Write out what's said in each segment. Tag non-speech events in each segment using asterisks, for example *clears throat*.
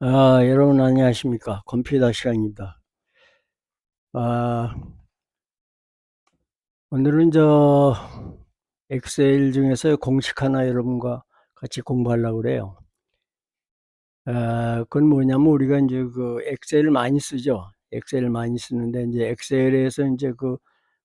아, 여러분 안녕하십니까. 컴퓨터 시간입니다. 아, 오늘은 저 엑셀 중에서 공식 하나 여러분과 같이 공부하려고 그래요. 아, 그건 뭐냐면 우리가 이제 그 엑셀을 많이 쓰죠. 엑셀을 많이 쓰는데 이제 엑셀에서 이제 그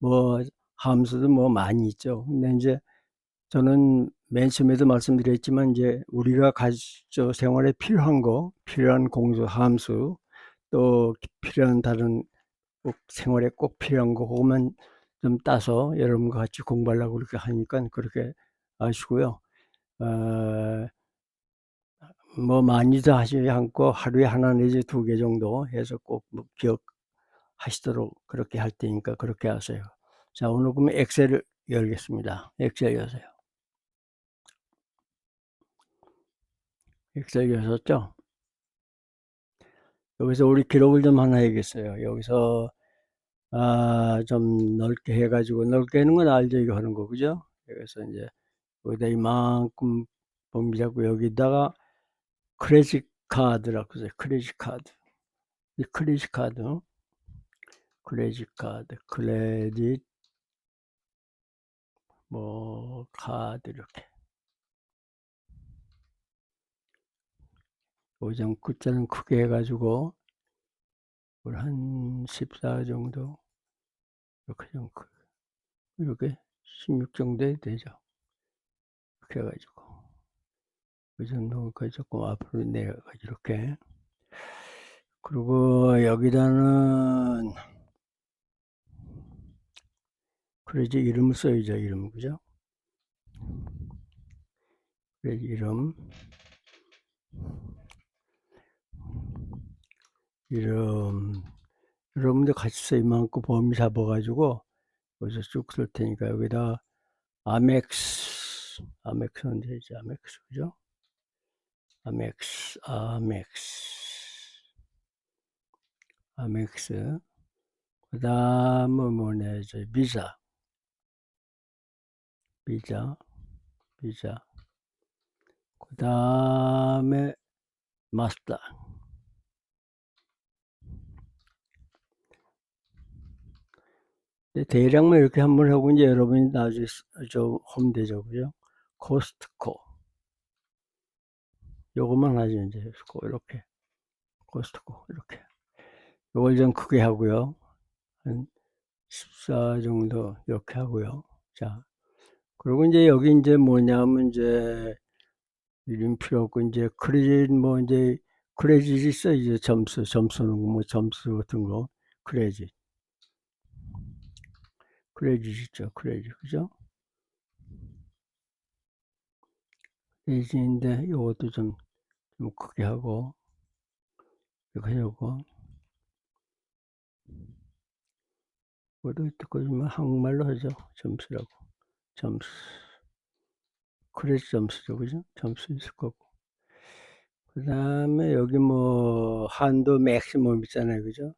뭐 함수도 뭐 많이 있죠. 근데 이제 저는 맨 처음에도 말씀드렸지만 이제 우리가 가지고 생활에 필요한 거, 필요한 공수 함수, 또 필요한 다른 꼭 생활에 꼭 필요한 거 그것만 좀 따서 여러분과 같이 공부하려고 그렇게 하니까 그렇게 아시고요. 어, 뭐 많이도 하시지 않고 하루에 하나 내지 두 개 정도 해서 꼭 뭐 기억하시도록 그렇게 할 테니까 그렇게 하세요. 자, 오늘 그러면 엑셀을 열겠습니다. 엑셀 여세요. 여셨죠? 여기서 우리 기록을 좀 하나 해야겠어요. 여기서 아, 좀 넓게 해가지고 넓게 하는 건 알죠 이거 하는 거 그죠? 그래서 이제 여기다 이만큼 범위자고 여기다가 크레딧 카드라고 써요. 크레딧 카드. 이 크레딧 카드. 크레딧 카드. 크레딧 뭐 카드 이렇게. 요즘 글자는 크게 해가지고 한 14 정도 이렇게 좀 크, 이렇게 16 정도 되죠. 이렇게 해가지고 이 정도까지 조금 앞으로 내려가지고 이렇게 그리고 여기다는 그래지 이름을 써야죠 이름 그죠? 그래 이름 이름 여러분들 써 이만큼 범위 잡아가지고 여기서 쭉 쓸 테니까 여기다 아멕스 아멕스는 되지? 아멕스 그죠? 아멕스 아멕스 아멕스. 그 다음은 뭐냐 저 비자. 비자 비자. 그 다음에 마스터 대략만 이렇게 한번 하고 이제 여러분이 나중에 좀 하면 되죠. 그죠? 코스트코. 요것만 하죠. 이제 이렇게. 코스트코 이렇게. 요걸 좀 크게 하고요. 한 14 정도 이렇게 하고요. 자 그리고 이제 여기 이제 뭐냐면 이제 이름 필요 없고 이제 크레딧 뭐 이제 크레딧 있어 이제 점수 점수는 뭐 점수 같은 거. 크레딧 크레딧 있죠. 크레딧 그죠? 크레딧인데 이것도 좀, 좀 크게 하고 이렇게 하고. 이것도 듣고 한국말로 하죠. 점수라고. 점수. 크레딧 점수죠. 그죠? 점수 있을 거고. 그 다음에 여기 뭐 한도 맥시멈 있잖아요. 그죠?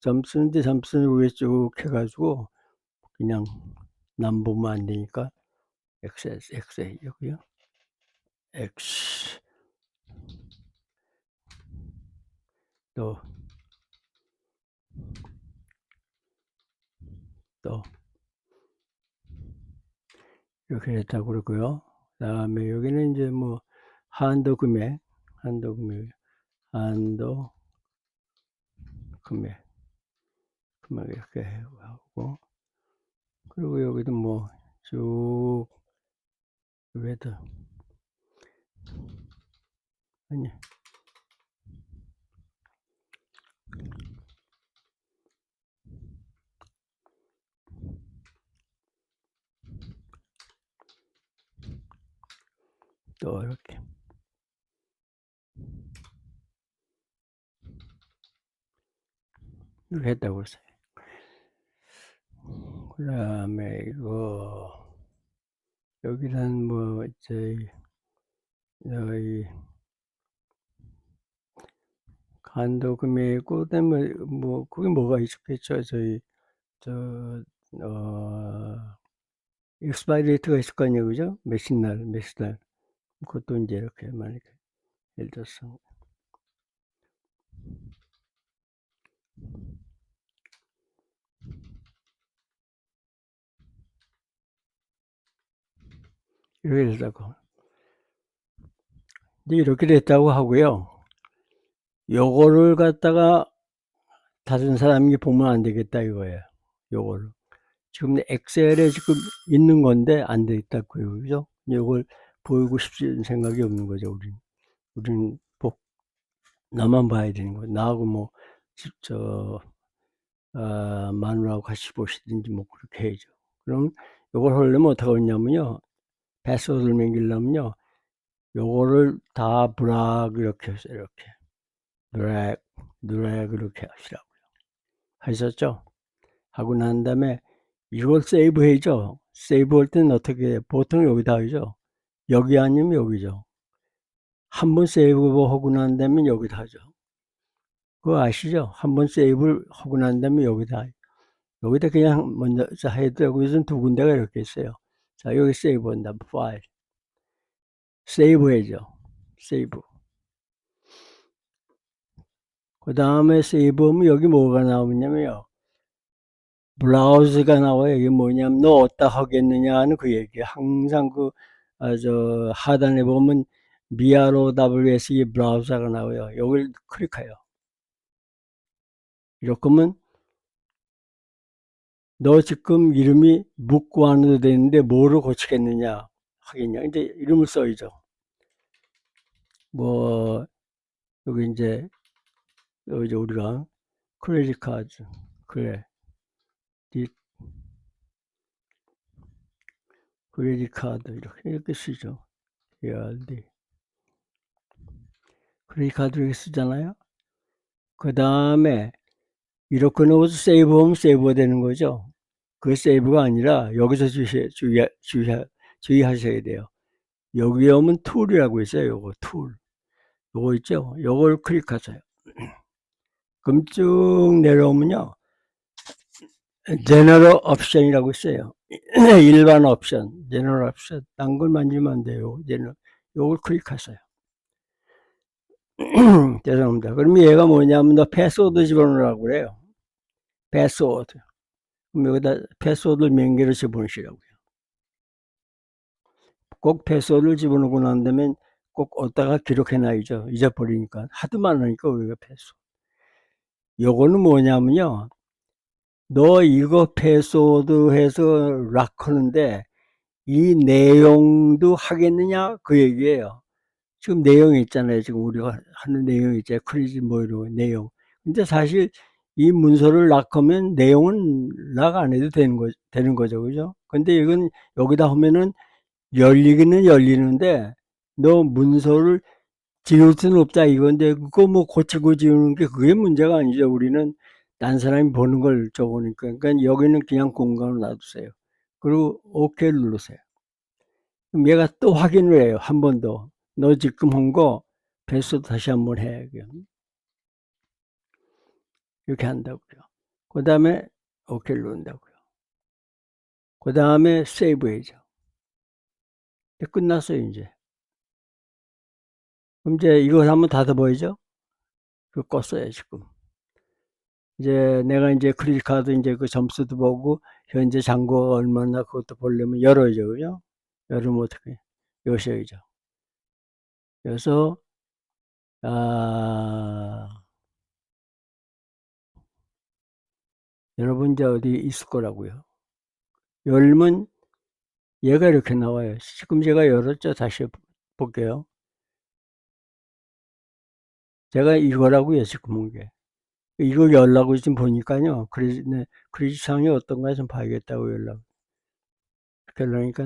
점수인데 점수는 위에 쭉 해가지고 그냥 안 되니까 XS, XA고요. X 또. 또. 이렇게 됐다고 그러고요. 그 다음에 여기는 이제 뭐 한도 금액, 한도 금액, 한도 금액, 금액 이렇게 하고 그리고 여기도 뭐쭉 위에도 아니 또 이렇게. 이렇게 했다고 그랬어요. 그다음에 이거 여기는 뭐 이제 여기 간도 금액이 있고 그다음에 뭐 그게 뭐가 있겠죠? 저희 저어 익스파이 데이트가 있을 거 아니에요? 그죠? 몇십 날 몇십 날. 그것도 이제 이렇게 만약에 예를 들어서. 이렇게 됐다고. 이렇게 됐다고 하고요. 요거를 갖다가 다른 사람이 보면 안 되겠다 이거예요. 요거를. 지금 엑셀에 지금 있는 건데 안 되겠다고요. 그죠? 요걸 보이고 싶은 생각이 없는 거죠. 우린. 우린 복, 나만 봐야 되는 거예요. 나하고 뭐, 집- 저, 아, 마누라하고 같이 보시든지 뭐 그렇게 해야죠. 그럼 요걸 하려면 어떻게 하냐면요. 패스워드를 남기려면요. 요거를 다 브락 이렇게 해서 이렇게. 드래그, 드래그 이렇게 하시라고요. 하셨죠? 하고 난 다음에 이걸 세이브 해죠. 세이브 할 때는 어떻게, 해? 보통 여기다 하죠. 여기 아니면 여기죠. 한 번 세이브 하고 난 다음에 여기다 하죠. 그거 아시죠? 한 번 세이브를 하고 난 다음에 여기다, 여기다 그냥 먼저 해도 되고, 요즘 두 군데가 이렇게 있어요. 자, 여기 세이브 한다, 파일. 세이브 해죠. 세이브. 그 다음에 세이브 하면 여기 뭐가 나오냐면요. 브라우저가 나와요. 이게 뭐냐면, 너 어디다 하겠느냐 하는 그 얘기예요. 항상 그, 아, 저, 하단에 보면, MIROWS 이 브라우저가 나와요. 여기를 클릭해요. 이렇게 하면, 너 지금 이름이 묻고 돼 있는데, 뭐로 고치겠느냐 하겠냐. 이제 이름을 써야죠. 뭐, 여기 이제, 여기 이제 우리가 크레딧 카드, 그래. 디, 크레딧 카드, 이렇게, 이렇게 쓰죠. KRD. 크레딧 카드 이렇게 쓰잖아요. 그 다음에, 이렇게 넣어서 세이브하면 세이브가 되는 거죠. 그 세이브가 아니라, 여기서 주시, 주의, 주의, 주의하셔야 돼요. 여기 오면 툴이라고 있어요. 요거 툴. 요거 있죠? 요걸 클릭하세요. *clears throat* 그럼 쭉 내려오면요. 제너럴 옵션이라고 있어요. *clears throat* 일반 옵션, 제너럴 옵션. 딴 걸 만지면 안 돼요. 제너 요걸 클릭하세요. *clears throat* 죄송합니다. 그럼 얘가 뭐냐면 너 패스워드 집어넣으라고 그래요. 패스워드. 여기다 패스워드를 몇 개를 집어넣으시라고요. 꼭 패스워드를 집어넣고 난 다음에 꼭 어디다가 기록해놔야죠. 잊어버리니까. 하도 많으니까 우리가 패스워드. 요거는 뭐냐면요. 너 이거 패스워드 해서 락 하는데 이 내용도 하겠느냐? 그 얘기예요. 지금 내용이 있잖아요. 지금 우리가 하는 내용이 있잖아요. 크리지 뭐 이런 내용. 근데 사실 이 문서를 락하면 내용은 락 안 해도 되는 거, 되는 거죠. 그죠? 근데 이건 여기다 하면은 열리기는 열리는데 너 문서를 지울 수는 없다 이건데 그거 뭐 고치고 지우는 게 그게 문제가 아니죠. 우리는 딴 사람이 보는 걸 적으니까. 그러니까 여기는 그냥 공간을 놔두세요. 그리고 OK 누르세요. 그럼 얘가 또 확인을 해요. 한 번 더. 너 지금 한 거 배수 다시 한 번 해. 이렇게 한다고요. 그 다음에 OK 누른다고요. 그 다음에 세이브 해죠. 끝났어요, 이제. 그럼 이제 이걸 한번 닫아 보이죠? 그 껐어요, 지금. 이제 내가 이제 크레딧 카드 이제 그 점수도 보고 현재 잔고가 얼마나 그것도 보려면 열어야죠, 그죠? 열으면 어떻게 여셔야죠. 그래서 아 여러분 이제 어디 있을 거라고요. 열면 얘가 이렇게 나와요. 지금 제가 열었죠. 다시 볼게요. 제가 이거라고요, 지금 본 게. 이거 열라고 지금 보니까요. 크레딧, 네, 크레딧 상이 어떤가 좀 봐야겠다고 연락. 그러니까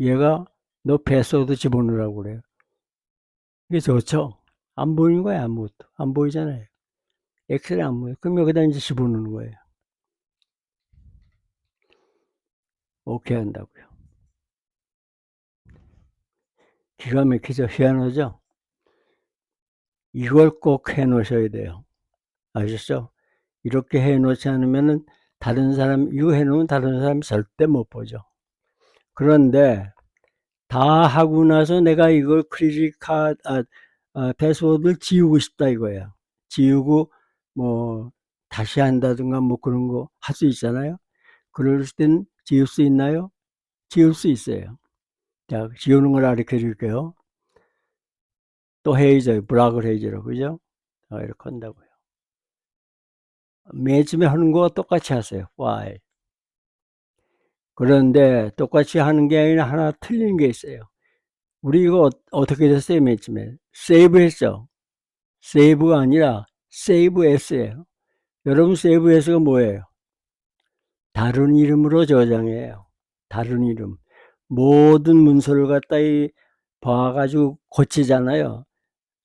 얘가 너 패스워드 집어넣으라고 그래요. 이게 좋죠? 안 보이는 거야, 아무것도. 안 보이잖아요. 엑셀에 안 보여. 그럼 여기다 이제 집어넣는 거예요. 오케이 한다고요. 기가 막히죠? 희한하죠? 이걸 꼭 해 놓으셔야 돼요. 아셨죠? 이렇게 해 놓지 않으면은 다른 사람, 이거 해 놓으면 다른 사람이 절대 못 보죠. 그런데 다 하고 나서 내가 이걸 카드, 아, 아, 패스워드를 지우고 싶다 이거야. 지우고 뭐 다시 한다든가 뭐 그런 거 할 수 있잖아요. 그럴 땐 지울 수 있나요? 지울 수 있어요. 자, 지우는 걸 가르쳐 드릴게요. 또 헤이저, 브락을 헤이저로, 그죠? 자, 이렇게 한다고요. 맨 처음에 하는 거와 똑같이 하세요. why. 그런데 똑같이 하는 게 아니라 하나 틀린 게 있어요. 우리 이거 어- 어떻게 됐어요, 맨 처음에? 세이브 했죠? 세이브가 아니라 세이브 S예요. 여러분 세이브 S가 뭐예요? 다른 이름으로 저장해요. 다른 이름. 모든 문서를 갖다 이 봐가지고 고치잖아요.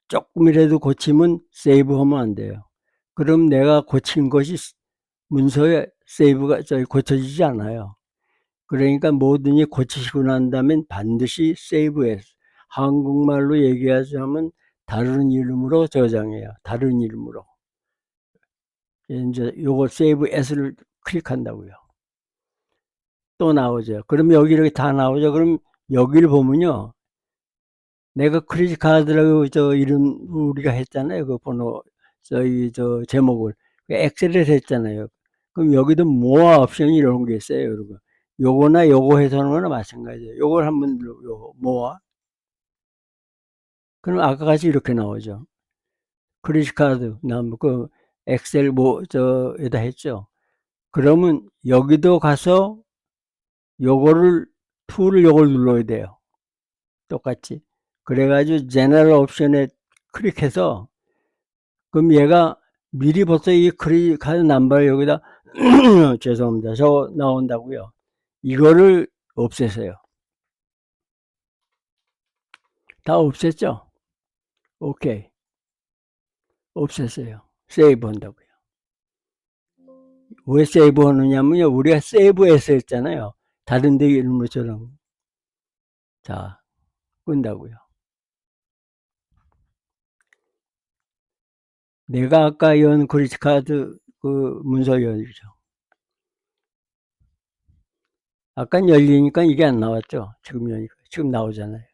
조금이라도 고치면 세이브하면 안 돼요. 그럼 내가 고친 것이 문서에 세이브가 저기 고쳐지지 않아요. 그러니까 뭐든지 고치시고 난 다음엔 반드시 세이브해서 한국말로 얘기하자면 다른 이름으로 저장해요. 다른 이름으로. 이제 요거 세이브 S를 클릭한다고요. 또 나오죠. 그럼 여기 이렇게 다 나오죠. 그럼 여기를 보면요. 내가 크레딧 카드라고 저 이름 우리가 했잖아요. 그 번호 저희 저 제목을 그 엑셀에 했잖아요. 그럼 여기도 모아 옵션이 이런 게 있어요. 여러분. 요거나 요거 해서 하는 거나 마찬가지예요. 요걸 한번 눌러 요 모아. 그럼 아까 같이 이렇게 나오죠. 크레딧 카드 나뭐 그 엑셀 뭐 저 에다 했죠. 그러면 여기도 가서 요거를 툴을 요걸 눌러야 돼요. 똑같이. 그래가지고 제너럴 옵션에 클릭해서 그럼 얘가 미리 벌써 이 크레딧 카드 넘버를 여기다 *clears throat* 죄송합니다. 저 나온다고요. 이거를 없애세요. 다 없앴죠? 오케이. 없앴어요. 세이브 한다고요. 왜 세이브 하느냐면요. 우리가 세이브해서 했잖아요. 다른 데 이름처럼. 자, 끈다고요. 내가 아까 연 크레딧 카드 그 문서 열죠. 아까 열리니까 이게 안 나왔죠. 지금 여니까 지금 나오잖아요.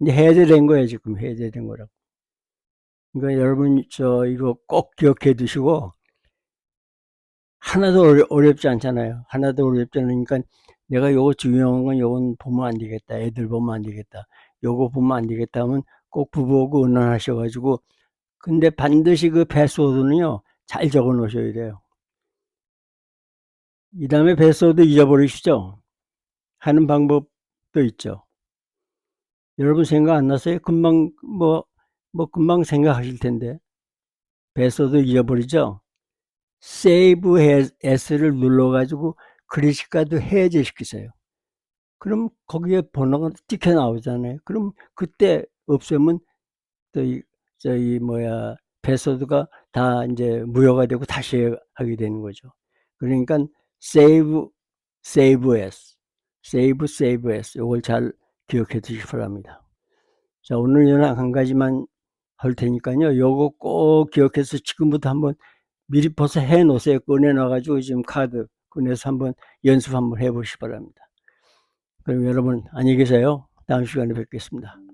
이제 해제된 거예요. 지금 해제된 거라고. 그러니까 여러분 저 이거 꼭 기억해 두시고 하나도 어려, 어렵지 않잖아요. 하나도 어렵지 않으니까 내가 요거 중요한 건 요건 보면 안 되겠다. 애들 보면 안 되겠다. 요거 보면 안 되겠다 하면 꼭 부부하고 의논하셔가지고 근데 반드시 그 패스워드는요 잘 적어 놓으셔야 돼요. 이 다음에 패스워드 잊어버리시죠. 하는 방법도 있죠. 여러분 생각 안 나세요? 금방 뭐, 뭐 금방 생각하실 텐데 패스워드 잊어버리죠. 세이브 S를 눌러가지고 크레딧카드 해제시키세요. 그럼 거기에 번호가 찍혀 나오잖아요. 그럼 그때 없애면 또 이 저희 뭐야 패스워드가 다 이제 무효가 되고 다시 하게 되는 거죠. 그러니까 save save as save save as 이걸 잘 기억해 두시기 바랍니다. 자 오늘은 한 가지만 할 테니까요. 요거 꼭 기억해서 지금부터 한번 미리 벌써 해 놓으세요. 꺼내 놔가지고 지금 카드 꺼내서 한번 연습 한번 해보시기 바랍니다. 그럼 여러분 안녕히 계세요. 다음 시간에 뵙겠습니다.